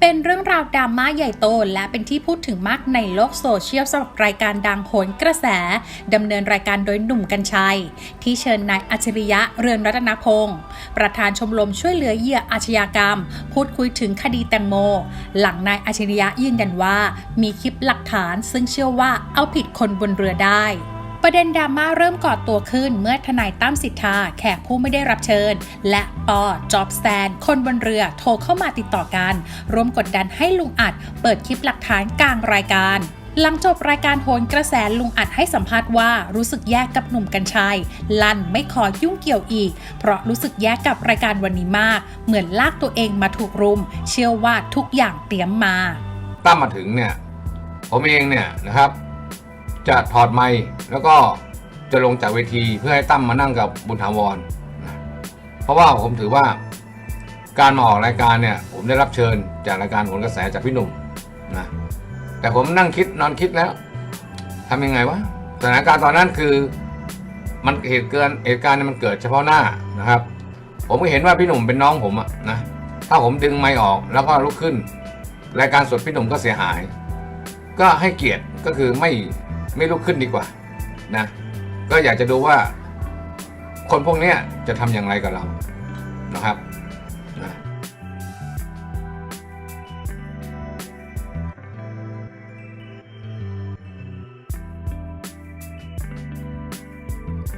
เป็นเรื่องราวดราม่าใหญ่โตและเป็นที่พูดถึงมากในโลกโซเชียลสำหรับรายการดังโหนกระแสดำเนินรายการโดยหนุ่มกัญชัย ที่เชิญนายอัจฉริยะเรืองรัตนพงศ์ประธานชมรมช่วยเหลือเหยื่ออาชญากรรม พูดคุยถึงคดีแตงโม หลังนายอัจฉริยะยืนยันว่า มีคลิปหลักฐานซึ่งเชื่อว่าเอาผิดคนบนเรือได้ ประเด็นดราม่าเริ่มก่อตัวขึ้นเมื่อทนายตั้มสิทธาแขกผู้ไม่ได้รับเชิญ และปอจอบสแตน คนบนเรือโทรเข้ามาติดต่อกันร่วมกดดันให้ลุงอัด เปิดคลิปหลักฐานกลางรายการหลังจบรายการโหนกระแสลุงอัดให้สัมภาษณ์ว่ารู้สึกแย่กับหนุ่มกัญชัย ลั่นไม่ขอยุ่งเกี่ยวอีก เพราะรู้สึกแย่กับรายการวันนี้มาก เหมือนลากตัวเองมาถูกรุม เชื่อว่าทุกอย่างเตรียมมา ตั้มมาถึงเนี่ย ผมเองเนี่ยนะครับ จะถอดไมค์แล้วก็จะลงจากเวทีเพื่อให้ตั้มมานั่งกับบุญถาวรเพราะว่าผมถือว่าการมาออกรายการเนี่ยผมได้รับเชิญจากรายการผลกระแสจากพี่หนุ่มนะแต่ผมนั่งคิดนอนคิดแล้วทำยังไงวะสถานการณ์ตอนนั้นคือมันเหตุเกินเหตุการณ์มันเกิดเฉพาะหน้านะครับ ผมก็เห็นว่าพี่หนุ่มเป็นน้องผมอะนะถ้าผมดึงไมค์ออกแล้วก็ลุกขึ้น รายการสดพี่หนุ่มก็เสียหาย ก็ให้เกียรติก็คือไม่ ไม่ลุกขึ้นดีกว่านะก็อยากจะดูว่า คนพวกนี้จะทำอย่างไรกับเรานะครับนะ